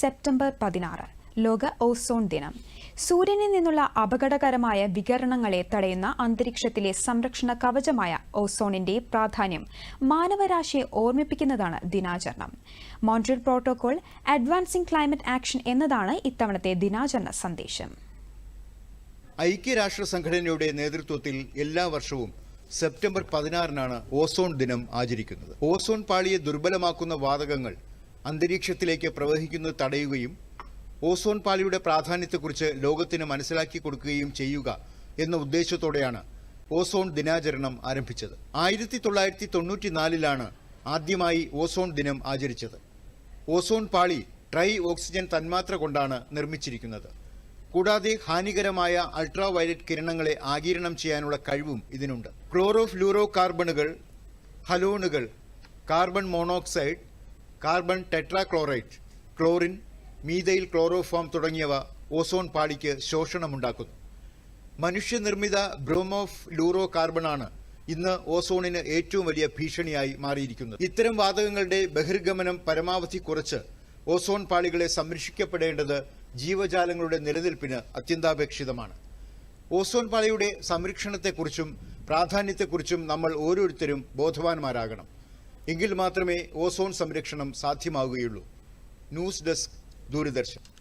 September പതിനാറ് ലോക ozone ദിനം. സൂര്യനിൽ നിന്നുള്ള അപകടകരമായ വികരണങ്ങളെ തടയുന്ന അന്തരീക്ഷത്തിലെ സംരക്ഷണ കവചമായ ഓസോണിന്റെ പ്രാധാന്യം മാനവരാശിയെ ഓർമ്മിപ്പിക്കുന്നതാണ് ദിനാചരണം. Montreal protocol advancing climate action എന്നതാണ് ഇത്തവണത്തെ ദിനാചരണ സന്ദേശം. ഐക്യരാഷ്ട്ര സംഘടനയുടെ നേതൃത്വത്തിൽ എല്ലാ വർഷവും സെപ്റ്റംബർ പതിനാറിനാണ് ഓസോൺ ദിനം ആചരിക്കുന്നത്. ഓസോൺ പാളിയെ ദുർബലമാക്കുന്ന വാതകങ്ങൾ അന്തരീക്ഷത്തിലേക്ക് പ്രവഹിക്കുന്നത് തടയുകയും ഓസോൺ പാളിയുടെ പ്രാധാന്യത്തെക്കുറിച്ച് ലോകത്തിന് മനസ്സിലാക്കി കൊടുക്കുകയും ചെയ്യുക എന്ന ഉദ്ദേശത്തോടെയാണ് ഓസോൺ ദിനാചരണം ആരംഭിച്ചത്. ആയിരത്തി തൊള്ളായിരത്തി തൊണ്ണൂറ്റിനാലിലാണ് ആദ്യമായി ഓസോൺ ദിനം ആചരിച്ചത്. ഓസോൺ പാളി ട്രൈ ഓക്സിജൻ തന്മാത്ര കൊണ്ടാണ് നിർമ്മിച്ചിരിക്കുന്നത്. കൂടാതെ ഹാനികരമായ അൾട്രാ വയലറ്റ് കിരണങ്ങളെ ആഗിരണം ചെയ്യാനുള്ള കഴിവും ഇതിനുണ്ട്. ക്ലോറോ ഫ്ലൂറോ കാർബണുകൾ ഹലോണുകൾ carbon monoxide carbon tetrachloride chlorine methyl chloroform തുടങ്ങിയവ ഓസോൺ പാളിക്ക് ശോഷണമുണ്ടാക്കുന്നു. മനുഷ്യനിർമ്മിത ബ്രോമോഫ് ലൂറോ കാർബണാണ് ഇന്ന് ഓസോണിന് ഏറ്റവും വലിയ ഭീഷണിയായി മാറിയിരിക്കുന്നത്. ഇത്തരം വാതകങ്ങളുടെ ബഹിർഗമനം പരമാവധി കുറച്ച് ഓസോൺ പാളികളെ സംരക്ഷിക്കപ്പെടേണ്ടത് ജീവജാലങ്ങളുടെ നിലനിൽപ്പിന് അത്യന്താപേക്ഷിതമാണ്. ഓസോൺ പാളിയുടെ സംരക്ഷണത്തെക്കുറിച്ചും പ്രാധാന്യത്തെക്കുറിച്ചും നമ്മൾ ഓരോരുത്തരും ബോധവാന്മാരാകണം. എങ്കിൽ മാത്രമേ ഓസോൺ സംരക്ഷണം സാധ്യമാവുകയുള്ളൂ. News desk Doordarshan.